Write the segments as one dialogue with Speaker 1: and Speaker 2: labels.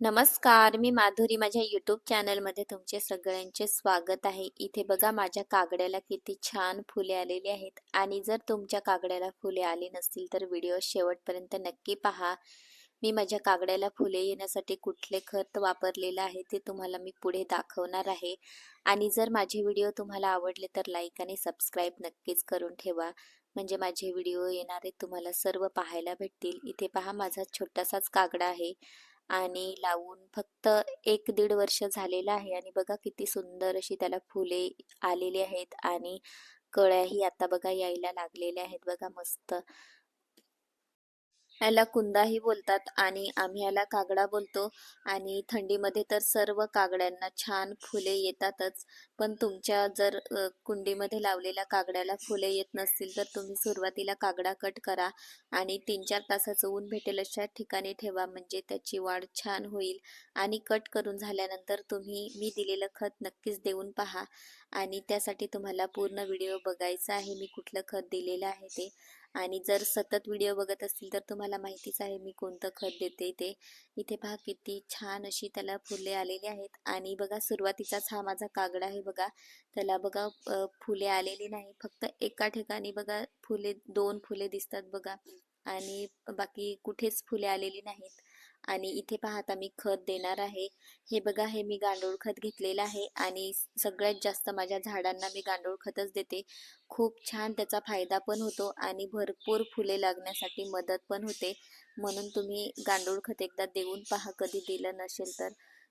Speaker 1: नमस्कार मी माधुरी. माझ्या यूट्यूब चॅनलमध्ये तुमचे सगळ्यांचे स्वागत आहे. इथे बघा माझ्या कागड्याला किती छान फुले आलेली आहेत. आणि जर तुमच्या कागड्याला फुले आली नसतील तर व्हिडिओ शेवटपर्यंत नक्की पहा. मी माझ्या कागड्याला फुले येण्यासाठी कुठले खत वापरलेलं आहे ते तुम्हाला मी पुढे दाखवणार आहे. आणि जर माझे व्हिडिओ तुम्हाला आवडले तर लाईक आणि सबस्क्राईब नक्कीच करून ठेवा. म्हणजे माझे व्हिडिओ येणारे तुम्हाला सर्व पाहायला भेटतील. इथे पहा माझा छोटासाच कागडा आहे. आणि लावून फक्त एक दीड वर्ष झालेलं आहे. आणि बघा किती सुंदर अशी त्याला फुले आलेली आहेत आणि कळ्याही आता बघा यायला लागलेल्या आहेत. बघा मस्त. याला कुंदाही बोलतात आणि आम्ही याला कागडा बोलतो. आणि थंडीमध्ये तर सर्व कागड्यांना छान फुले येतातच. पण तुमच्या जर कुंडीमध्ये लावलेल्या कागड्याला फुले येत नसतील तर तुम्ही सुरुवातीला कागडा कट करा आणि तीन चार तासाचं ऊन भेटेल अशा ठिकाणी ठेवा म्हणजे त्याची वाढ छान होईल. आणि कट करून झाल्यानंतर तुम्ही मी दिलेलं खत नक्कीच देऊन पहा. आणि त्यासाठी तुम्हाला पूर्ण व्हिडिओ बघायचा आहे. मी कुठलं खत दिलेलं आहे ते. आणि जर सतत व्हिडिओ बघत असतील तर तुम्हाला माहितीच आहे मी कोणतं खत देते ते. इथे पहा किती छान अशी त्याला फुले आलेली आहेत. आणि बघा सुरुवातीचाच हा माझा कागड आहे बघा. त्याला बघा फुले आलेली नाही. फक्त एका ठिकाणी बघा फुले दोन फुले दिसतात बघा. आणि बाकी कुठेच फुले आलेली नाहीत. आणि इथे पहा आता मी खत देणार आहे. हे बघा हे मी गांडूळ खत घेतलेलं आहे आणि सगळ्यात जास्त माझ्या झाडांना मी गांडूळ खतच देते. खूप छान त्याचा फायदा पण होतो आणि भरपूर फुले लागण्यासाठी मदत पण होते. म्हणून तुम्ही गांडूळ खत एकदा देऊन पहा कधी दिलं नसेल तर.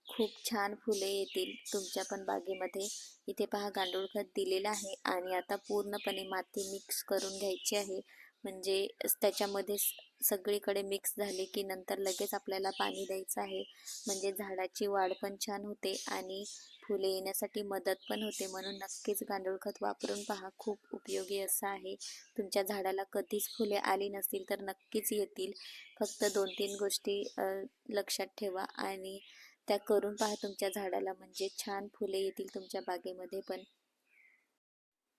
Speaker 1: खूप छान फुले येतील तुमच्या पण बागेमध्ये. इथे पहा गांडूळ खत दिलेलं आहे आणि आता पूर्णपणे माती मिक्स करून घ्यायची आहे. म्हणजे त्याच्यामध्ये स- सगळीकडे मिक्स झाले की नंतर लगेच आपल्याला पाणी द्यायचं आहे. म्हणजे झाडाची वाढ पण छान होते आणि फुले येण्यासाठी मदत पण होते. म्हणून नक्कीच गांडूळ खत वापरून पहा खूप उपयोगी असं आहे. तुमच्या झाडाला कधीच फुले आली नसतील तर नक्कीच येतील. फक्त दोन तीन गोष्टी लक्षात ठेवा आणि त्या करून पहा तुमच्या झाडाला. म्हणजे छान फुले येतील तुमच्या बागेमध्ये पण.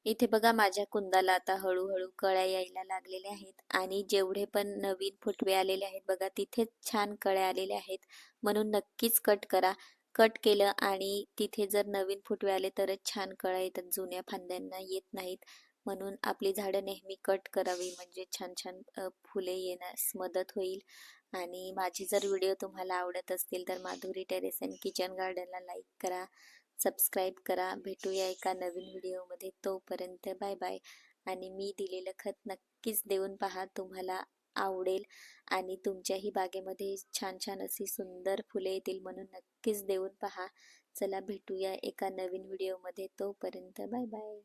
Speaker 1: इथे बघा माझ्या कुंदाला आता हळूहळू कळ्या यायला लागलेल्या आहेत आणि जेवढे पण नवीन फुटवे आलेले आहेत बघा तिथेच छान कळ्या आलेल्या आहेत. म्हणून नक्कीच कट करा. कट केलं आणि तिथे जर नवीन फुटवे आले तरच छान कळ्या येतात. जुन्या फांद्यांना येत नाहीत. म्हणून आपली झाडं नेहमी कट करावी म्हणजे छान छान फुले येण्यास मदत होईल. आणि माझे जर व्हिडिओ तुम्हाला आवडत असतील तर माधुरी टेरेस अँड किचन गार्डनला लाईक करा. सबस्क्राईब करा. भेटूया एका नवीन व्हिडिओमध्ये. तोपर्यंत बाय बाय. आणि मी दिलेलं खत नक्कीच देऊन पहा. तुम्हाला आवडेल आणि तुमच्याही बागेमध्ये छान छान अशी सुंदर फुले येतील म्हणून नक्कीच देऊन पहा. चला भेटूया एका नवीन व्हिडिओमध्ये. तोपर्यंत बाय बाय.